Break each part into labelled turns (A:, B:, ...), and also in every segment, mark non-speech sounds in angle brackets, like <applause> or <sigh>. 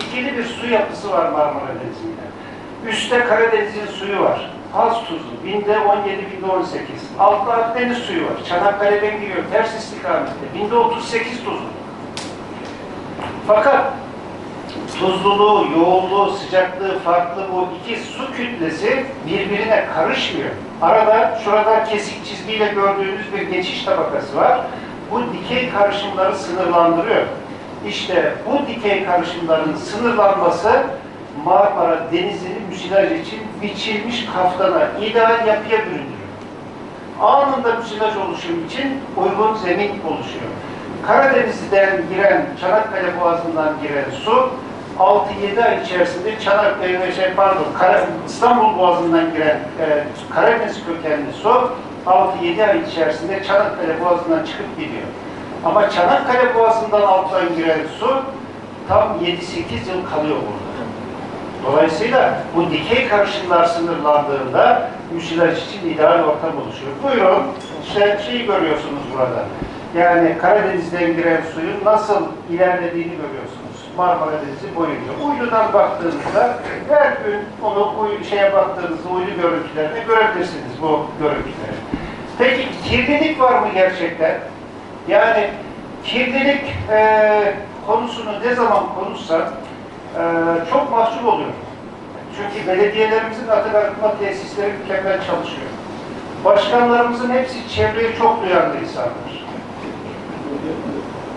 A: İkili bir su yapısı var Marmara Denizi'nde. Üstte Karadeniz'in suyu var. Az tuzlu. Binde 17, binde 18. Altta Akdeniz suyu var. Çanakkale'den giriyor. Ters istikamette. Binde 38 tuzlu. Fakat tuzluluğu, yoğunluğu, sıcaklığı farklı bu iki su kütlesi birbirine karışmıyor. Arada şurada kesik çizgiyle gördüğünüz bir geçiş tabakası var. Bu dikey karışımları sınırlandırıyor. İşte bu dikey karışımların sınırlanması Marmara Denizi'ni müsilaj için biçilmiş kaftana, ideal yapıya büründürüyor. Anında müsilaj oluşum için uygun zemin oluşuyor. Karadeniz'den giren, Çanakkale Boğazı'ndan giren su 6-7 ay içerisinde Çanakkale, şey pardon, Kara, İstanbul Boğazı'ndan giren e, Karadeniz kökenli su 6-7 ay içerisinde Çanakkale Boğazı'ndan çıkıp gidiyor. Ama Çanakkale Boğazı'ndan alttan giren su tam 7-8 yıl kalıyor burada. Dolayısıyla bu dikey karışımlar sınırlandığında müsilaj için ideal ortam oluşuyor. Buyurun, işte şeyi görüyorsunuz burada. Yani Karadeniz'den giren suyun nasıl ilerlediğini görüyorsunuz. Marmara Denizi boyunca. Uydudan baktığınızda her gün onu uy şeye baktığınızda uydu görüntülerinde görebilirsiniz bu görüntüleri. Peki kirlilik var mı gerçekten? Yani kirlilik e, konusunu ne zaman konuşsak e, çok mahcup oluyorum. Çünkü belediyelerimizin atık arıtma tesisleri mükemmel çalışıyor. Başkanlarımızın hepsi çevreye çok duyarlı insanlar.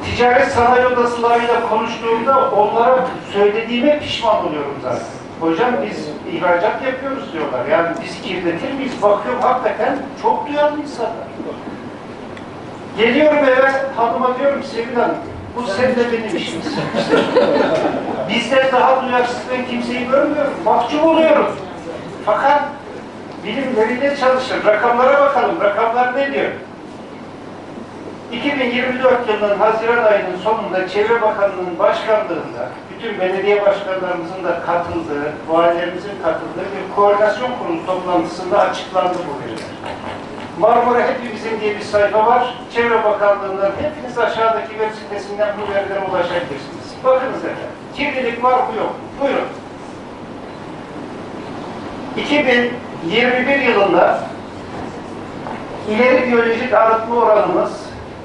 A: Ticaret sanayi odasılarıyla konuştuğumda onlara söylediğime pişman oluyorum zaten. Hocam biz ihracat yapıyoruz diyorlar. Yani biz kirletir miyiz? Bakıyorum hakikaten çok duyarlı insanlar. Geliyorum eve hanıma diyorum ki Sevil Hanım bu sen de benim işimiz. <laughs> Bizden daha duyarsız ben kimseyi görmüyorum. Mahcup oluyorum. Fakat bilim veriyle çalışır. Rakamlara bakalım. Rakamlar ne diyor? 2024 yılının Haziran ayının sonunda Çevre Bakanlığı'nın başkanlığında bütün belediye başkanlarımızın da katıldığı, valilerimizin katıldığı bir koordinasyon kurulu toplantısında açıklandı bu veriler. Marmara Hepimizin diye bir sayfa var. Çevre Bakanlığı'ndan hepiniz aşağıdaki web sitesinden bu verilere ulaşabilirsiniz. Bakınız efendim. Kirlilik var mı yok mu? Buyurun. 2021 yılında ileri biyolojik arıtma oranımız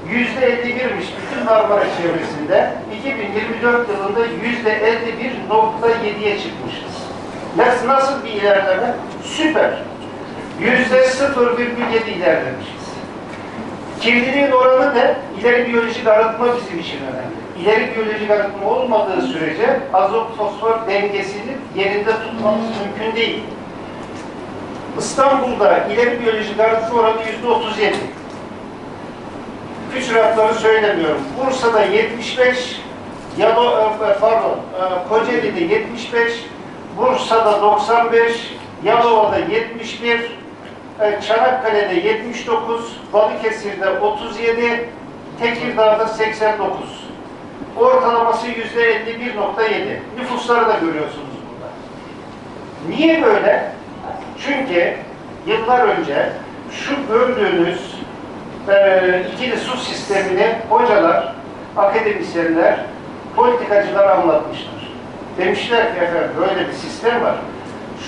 A: yüzde 51'miş bütün Marmara çevresinde. 2024 yılında yüzde 51.7'ye çıkmışız. Nasıl, nasıl bir ilerleme? Süper. Yüzde 0,7 ilerlemişiz. Kirliliğin oranı ne? İleri biyolojik arıtma bizim için önemli. İleri biyolojik arıtma olmadığı sürece azot fosfor dengesini yerinde tutmamız mümkün değil. İstanbul'da ileri biyolojik arıtma oranı yüzde 37. Küsuratları söylemiyorum. Bursa'da 75, Yalo, e, pardon, e, Kocaeli'de 75, Bursa'da 95, Yalova'da 71, e, Çanakkale'de 79, Balıkesir'de 37, Tekirdağ'da 89. Ortalaması yüzde 51.7. Nüfusları da görüyorsunuz burada. Niye böyle? Çünkü yıllar önce şu gördüğünüz e, ikili su sistemini hocalar, akademisyenler, politikacılar anlatmışlar. Demişler ki efendim böyle bir sistem var.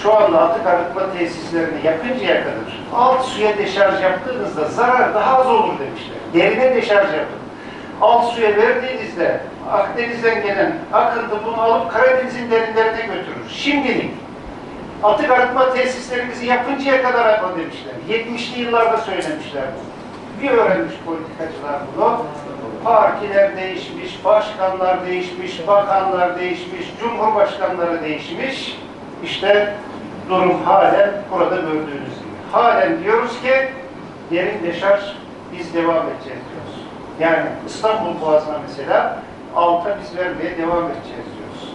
A: Şu anda atık arıtma tesislerini yapıncaya kadar alt suya deşarj yaptığınızda zarar daha az olur demişler. Derine deşarj yapın. Alt suya verdiğinizde Akdeniz'den gelen akıntı bunu alıp Karadeniz'in derinlerine götürür. Şimdilik atık arıtma tesislerimizi yapıncaya kadar yapma demişler. 70'li yıllarda söylemişler bunu. Bir öğrenmiş politikacılar bunu. Partiler değişmiş, başkanlar değişmiş, bakanlar değişmiş, cumhurbaşkanları değişmiş. İşte durum halen burada gördüğünüz gibi. Halen diyoruz ki derin deşarj biz devam edeceğiz diyoruz. Yani İstanbul Boğazı'na mesela alta biz vermeye devam edeceğiz diyoruz.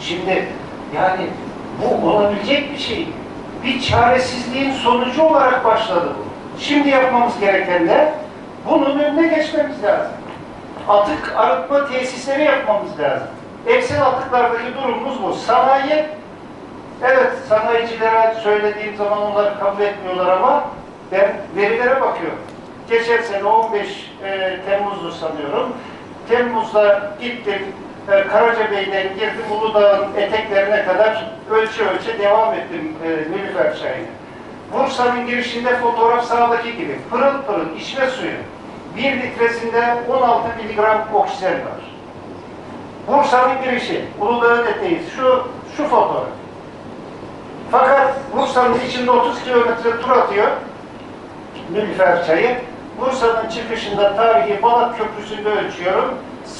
A: Şimdi yani bu olabilecek bir şey. Bir çaresizliğin sonucu olarak başladı bu. Şimdi yapmamız gereken ne? Bunun önüne geçmemiz lazım. Atık arıtma tesisleri yapmamız lazım. Eksel atıklardaki durumumuz bu. Sanayi, evet sanayicilere söylediğim zaman onları kabul etmiyorlar ama ben verilere bakıyorum. Geçen sene 15 e, Temmuz'du sanıyorum. Temmuz'da gittim e, Karacabey'den girdim Uludağ'ın eteklerine kadar ölçü ölçü devam ettim e, Nilüfer çayını. Bursa'nın girişinde fotoğraf sağdaki gibi pırıl pırıl içme suyu. Bir litresinde 16 miligram oksijen var. Bursa'nın girişi, Uludağ'ın eteği, şu, şu fotoğraf. Fakat Bursa'nın içinde 30 kilometre tur atıyor. Nilüfer çayı. Bursa'nın çıkışında tarihi Balat Köprüsü'nde ölçüyorum.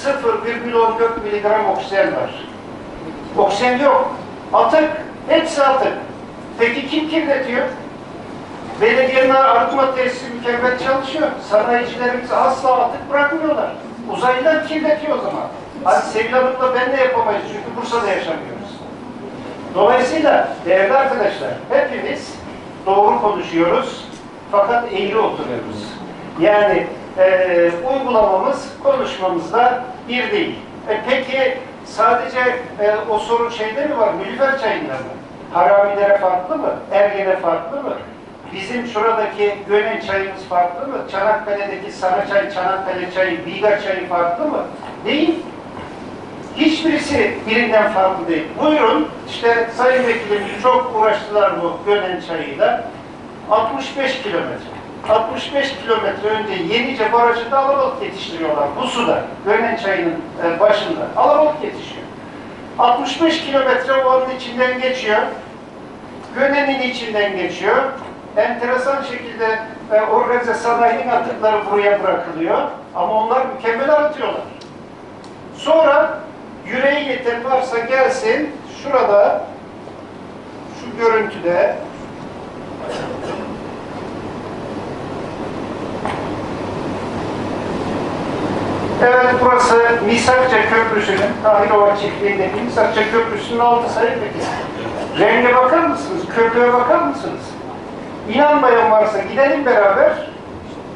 A: 0,14 miligram oksijen var. Oksijen yok. Atık. Hepsi atık. Peki kim kirletiyor? Belediyenin arıtma tesisi mükemmel çalışıyor. Sanayicilerimiz asla atık bırakmıyorlar. Uzaylılar kirletiyor o zaman. Hadi Sevil Hanım'la ben de yapamayız çünkü Bursa'da yaşamıyoruz. Dolayısıyla değerli arkadaşlar hepimiz doğru konuşuyoruz fakat eğri oturuyoruz. Yani e, uygulamamız konuşmamızda bir değil. E, peki sadece e, o sorun şeyde mi var? Nilüfer çayında mı? Haramilere farklı mı? Ergene farklı mı? Bizim şuradaki Gönen çayımız farklı mı? Çanakkale'deki Saraçay, Çanakkale çayı, Biga çayı farklı mı? Değil. Hiçbirisi birinden farklı değil. Buyurun, işte Sayın Vekilimiz çok uğraştılar bu Gönen çayıyla. 65 kilometre. 65 kilometre önce Yenice Barajı'nda alabalık yetiştiriyorlar bu suda. Gönen çayının e, başında. Alabalık yetişiyor. 65 kilometre onun içinden geçiyor. Gönen'in içinden geçiyor. Enteresan şekilde e, organize sanayinin atıkları buraya bırakılıyor. Ama onlar mükemmel arıtıyorlar. Sonra yüreği yeten varsa gelsin şurada şu görüntüde Evet burası Misakça Köprüsü'nün Tahirova çiftliğindeki Misakça Köprüsü'nün altı sayı peki. Renge bakar mısınız? Köprüye bakar mısınız? İnanmayan varsa gidelim beraber.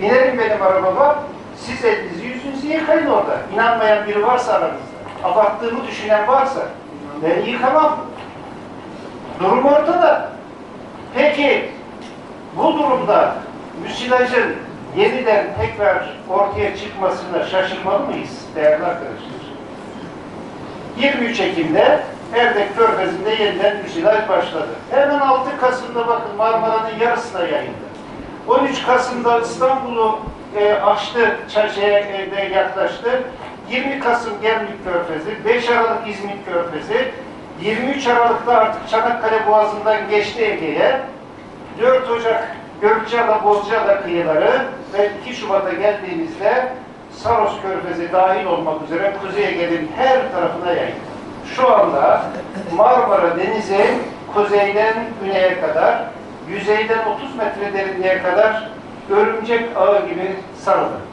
A: Binelim benim arabama. Siz elinizi yüzünüzü yıkayın orada. İnanmayan biri varsa aranızda. Abarttığımı düşünen varsa. Ben yıkamam. Durum ortada. Peki bu durumda müsilajın yeniden tekrar ortaya çıkmasına şaşırmalı mıyız değerli arkadaşlar? 23 Ekim'de Erdek Körfezi'nde yeniden müsilaj başladı. Hemen 6 Kasım'da bakın Marmara'nın yarısına yayıldı. 13 Kasım'da İstanbul'u e, aştı, Çaşe'ye de yaklaştı. 20 Kasım Gemlik Körfezi, 5 Aralık İzmit Körfezi, 23 Aralık'ta artık Çanakkale Boğazı'ndan geçti Ege'ye. 4 Ocak Gökçeada, Bozcaada kıyıları ve 2 Şubat'a geldiğimizde Saros Körfezi dahil olmak üzere Kuzey Ege'nin her tarafına yayıldı. Şu anda Marmara Denizi kuzeyden güneye kadar, yüzeyden 30 metre derinliğe kadar örümcek ağı gibi sarılı.